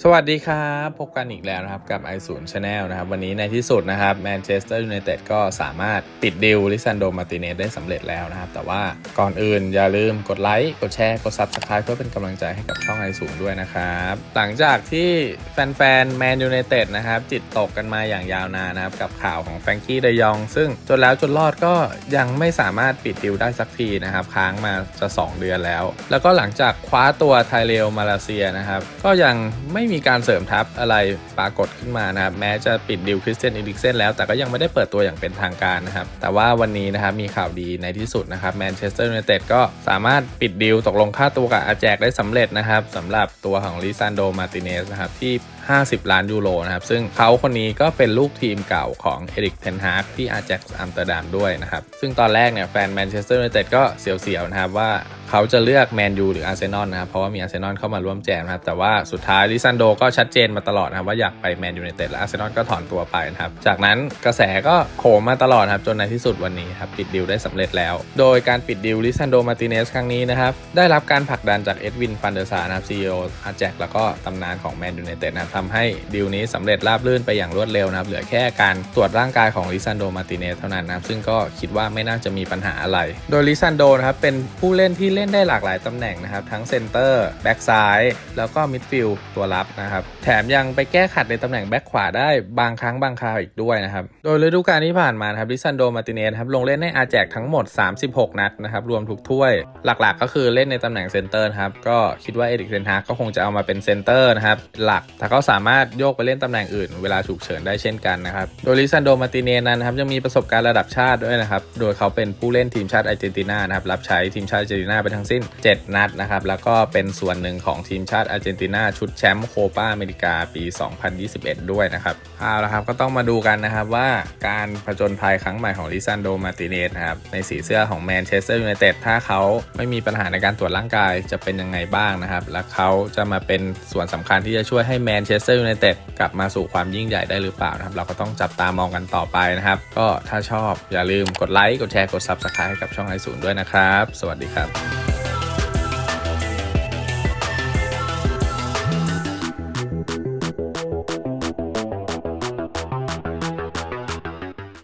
สวัสดีครับ พบกันอีกแล้วนะครับกับ i 0 Channel นะครับ วันนี้ในที่สุดนะครับแมนเชสเตอร์ยูไนเต็ดก็สามารถปิดดิวลิซันโดมาติเนสได้สำเร็จแล้วนะครับ แต่ว่าก่อนอื่นอย่าลืมกดไลค์กดแชร์ กด Subscribe เพื่อเป็นกำลังใจให้กับช่อง i 0ด้วยนะครับ หลังจากที่แฟนๆแมนยูไนเต็ดนะครับ จิตตกกันมาอย่างยาวนานนะครับ กับข่าวของแฟรงกี้เดยอง ซึ่งจนแล้วจนรอดก็ยังไม่สามารถปิดดิวได้สักทีนะครับค้างมาจะ 2 เดือนแล้ว แล้วก็หลังจากคว้าตัวไทเรลมาเลเซียนะครับก็ยังไม่ไม่มีการเสริมทัพอะไรปรากฏขึ้นมานะครับแม้จะปิดดิวคริสเตียนอีลิกเซนแล้วแต่ก็ยังไม่ได้เปิดตัวอย่างเป็นทางการนะครับแต่ว่าวันนี้นะครับมีข่าวดีในที่สุดนะครับแมนเชสเตอร์ยูไนเต็ดก็สามารถปิดดิวตกลงค่าตัวกับอาแจกได้สำเร็จนะครับสำหรับตัวของลิซันโดมาติเนสนะครับที่ 50 ล้านยูโรนะครับซึ่งเขาคนนี้ก็เป็นลูกทีมเก่าของเอริกเทนฮากที่อาแจ็กอัมสเตอร์ดัมด้วยนะครับซึ่งตอนแรกเนี่ยแฟนแมนเชสเตอร์ยูไนเต็ดก็เสียวๆนะครับว่า เขาจะเลือกแมนยูหรืออาร์เซนอลนะครับเพราะว่ามีอาร์เซนอลเข้ามาร่วมแจมนะครับแต่ว่าสุดท้ายลิซันโดก็ชัดเจนมาตลอดนะครับว่าอยากไปแมนยูไนเต็ดและอาร์เซนอลก็ถอนตัวไปนะครับจากนั้นกระแสก็โหมมาตลอดครับจนในที่สุดวันนี้ครับปิดดิวได้สำเร็จแล้ว โดยการปิดดิวลิซันโดมาติเนสครั้งนี้นะครับได้รับการผลักดันจากเอ็ดวินฟันเดอร์ซานะครับซีอีโออาร์แจ็กแล้วก็ตำนานของแมนยูไนเต็ดนะครับทำให้ดิวนี้สำเร็จราบรื่นไปอย่างรวดเร็วนะครับเหลือแค่การตรวจร่างกายของลิซันโดมาติเนสเท่านั้นนะครับซึ่งก็คิดว่าไม่น่าจะมีปัญหาอะไร โดยลิซันโดนะครับเป็นผู้เล่นที่เลนได้หลากหลายตำแหน่งนะครับ ทั้งเซนเตอร์แบ็กซ้ายแล้วก็มิดฟิลด์ตัวรับนะครับ แถมยังไปแก้ขัดในตำแหน่งแบ็กขวาได้บางครั้งบางคราวอีกด้วยนะครับ โดยฤดูกาลที่ผ่านมานครับลิซันโดมาติเนสครับลงเล่นให้อาแจกทั้งหมด 36 นัดนะครับรวมทุกถ้วย หลักๆ ก็คือเล่นในตำแหน่งเซนเตอร์นะครับก็คิดว่าเอริกเทนฮากก็คงจะเอามาเป็นเซนเตอร์นะครับหลักแต่ก็สามารถโยกไปเล่นตำแหน่งอื่นเวลาฉุกเฉินได้เช่นกันนะครับโดยลิซันโดมาติเนสนั้นนะครับยังมีประสบการณ์ระดับชาติด้วยนะครับโดยเขาเป็นผู้เล่นทีมชาติอาร์เจนตินานะครับรับใช้ทีมชาติอาร์เจนตินาไปทั้งสิ้น 7 นัดนะครับ แล้วก็เป็นส่วนหนึ่งของทีมชาติอาร์เจนตินาชุดแชมป์โคปาอเมริกาปี 2021 ด้วยนะครับเอาละครับก็ต้องมาดูกันนะครับว่าการผจญภัยครั้งใหม่ของลิซันโดมาติเนสนะครับในสีเสื้อของแมนเชสเตอร์ยูไนเต็ดถ้าเขาไม่มีปัญหาในการตรวจร่างกายจะเป็นยังไงบ้างนะครับ และเขาจะมาเป็นส่วนสำคัญที่จะช่วยให้แมนเชสเตอร์ยูไนเต็ดกลับมาสู่ความยิ่งใหญ่ได้หรือเปล่านะครับ เราก็ต้องจับตามองกันต่อไปนะครับ ก็ถ้าชอบอย่าลืมกดไลค์กดแชร์กด Subscribe ให้กับช่องไอศูนย์ด้วยนะครับ สวัสดีครับ